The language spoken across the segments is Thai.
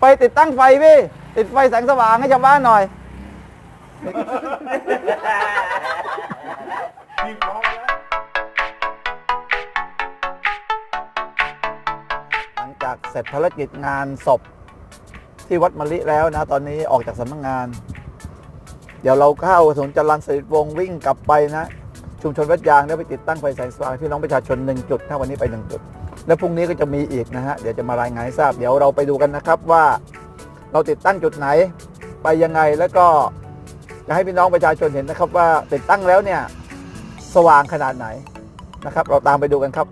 ไปติดตั้งไฟพี่ ติดไฟแสงสว่างให้ชาวบ้านหน่อย มีพร้อมแล้วหลังจากเสร็จภารกิจงานศพที่วัดมะลิแล้วนะ ตอนนี้ออกจากสำนักงาน เดี๋ยวเราเข้าถนนจรัญสนิทวงศ์วิ่งกลับไปนะ ชุมชนวัดยางแล้วไปติดตั้งไฟแสงสว่างที่น้องประชาชนหนึ่งจุด ถ้าวันนี้ไปหนึ่งจุด แล้วพรุ่งนี้ก็จะมีอีกนะฮะ เดี๋ยวจะมารายงานให้ทราบ เดี๋ยวเราไปดูกันนะครับว่าเราติดตั้งจุดไหนไปยังไงแล้วก็จะให้พี่น้องประชาชนเห็นนะครับว่าติดตั้งแล้วเนี่ยสว่างขนาดไหนนะครับ เราตามไปดูกันครับ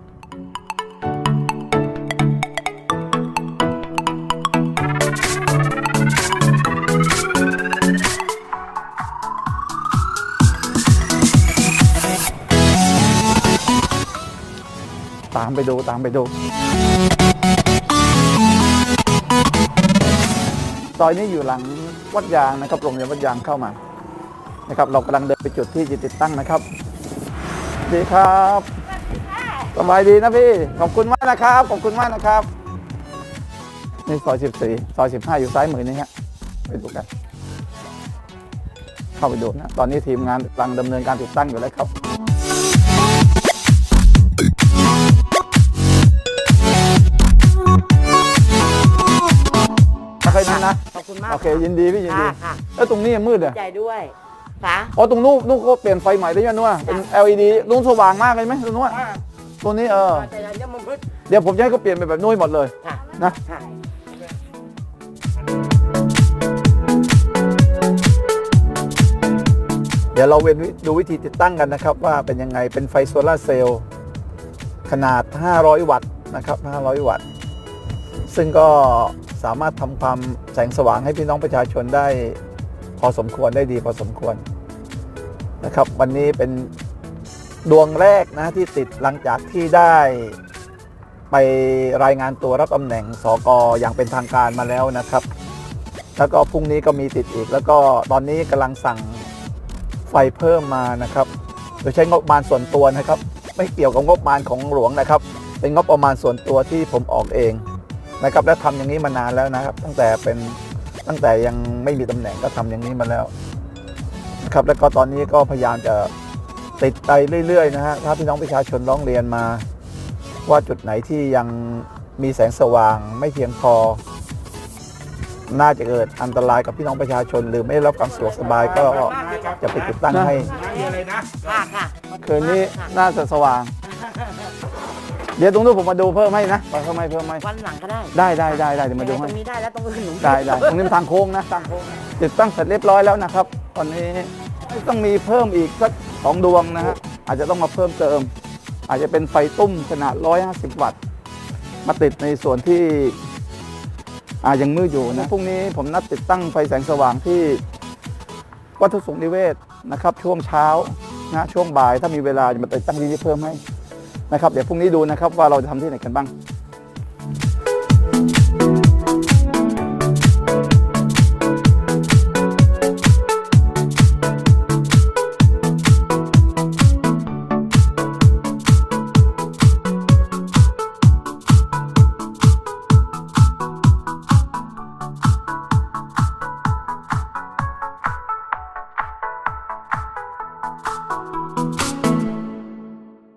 ตามไปดูตามไปดูซอยนี้อยู่หลังวัดยางนะครับโรงเรียนวัดยางเข้ามานะครับ เรากำลังเดินไปจุดที่จะติดตั้งนะครับดีครับสบายดีนะพี่ขอบคุณมากนะครับขอบคุณมากนะครับนี่ซอย 14 ซอย 15 อยู่ซ้ายมือนี่ฮะไปดูกัน เข้าไปดูนะ ตอนนี้ทีมงานกำลังดำเนินการติดตั้งอยู่แล้วครับ มากโอเคยินดีพี่ยินดี ค่ะค่ะแล้วตรงนี้มืดอะ ใจด้วยค่ะ อ๋อตรงนู้นนู้นก็เปลี่ยนไฟใหม่ได้ยังนู้นเป็น LED นู้นสว่างมากเลยไหมตรงนู้นตัวนี้เออ แต่ยังยังมันพืชเดี๋ยวผมจะให้เขาเปลี่ยนเป็นแบบนู้นหมดเลยค่ะ นะ ค่ะ เดี๋ยวเราเวียนวิดูวิธีติดตั้งกันนะครับ ว่าเป็นยังไงเป็นไฟโซลาร์เซลล์ขนาด 500 วัตต์นะครับ 500 วัตต์ ซึ่งก็ สามารถทำความแสงสว่างให้พี่น้องประชาชนได้พอสมควรได้ดีพอสมควรนะครับ วันนี้เป็นดวงแรกนะที่ติดหลังจากที่ได้ไปรายงานตัวรับตำแหน่งสกอย่างเป็นทางการมาแล้วนะครับ แล้วก็พรุ่งนี้ก็มีติดอีก แล้วก็ตอนนี้กำลังสั่งไฟเพิ่มมานะครับ โดยใช้งบประมาณส่วนตัวนะครับ ไม่เกี่ยวกับงบประมาณของหลวงนะครับ เป็นงบประมาณส่วนตัวที่ผมออกเอง นะครับและทำอย่างนี้มานานแล้วนะครับ ตั้งแต่เป็นตั้งแต่ยังไม่มีตำแหน่งก็ทำอย่างนี้มาแล้วนะครับแล้วก็ตอนนี้ก็พยายามจะติดไปเรื่อยๆนะฮะถ้าพี่น้องประชาชนร้องเรียนมา ว่าจุดไหนที่ยังมีแสงสว่างไม่เพียงพอ น่าจะเกิดอันตรายกับพี่น้องประชาชน หรือไม่ได้รับความสะดวกสบายก็จะไปติดตั้งให้คืนนี้น่าจะสว่าง เดี๋ยวตรงนู้นผมมาดูเพิ่มให้นะไปเพิ่มให้เพิ่มให้วันหลังก็ได้ได้ได้ได้ได้เดี๋ยวมาดูตให้รงนี้ได้แล้วตรงอื่นหนูได้ได้ตรงนี้มันทางโค้งนะทางโค้งติดตั้งเสร็จเรียบร้อยแล้วนะครับ ตอนนี้ต้องมีเพิ่มอีกสักสองดวงนะฮะอาจจะต้องมาเพิ่มเติม อาจจะเป็นไฟตุ้มขนาด 150 วัตต์ มาติดในส่วนที่อ่ายังมืดอยู่นะพรุ่งนี้ผมนัดติดตั้งไฟแสงสว่างที่วัดทุกสงฆ์นิเวศนะครับ ช่วงเช้านะช่วงบ่ายถ้ามีเวลาจะมาติดตั้งที่นี่เพิ่มให้ นะครับเดี๋ยวพรุ่งนี้ดูนะครับว่าเราจะทำที่ไหนกันบ้าง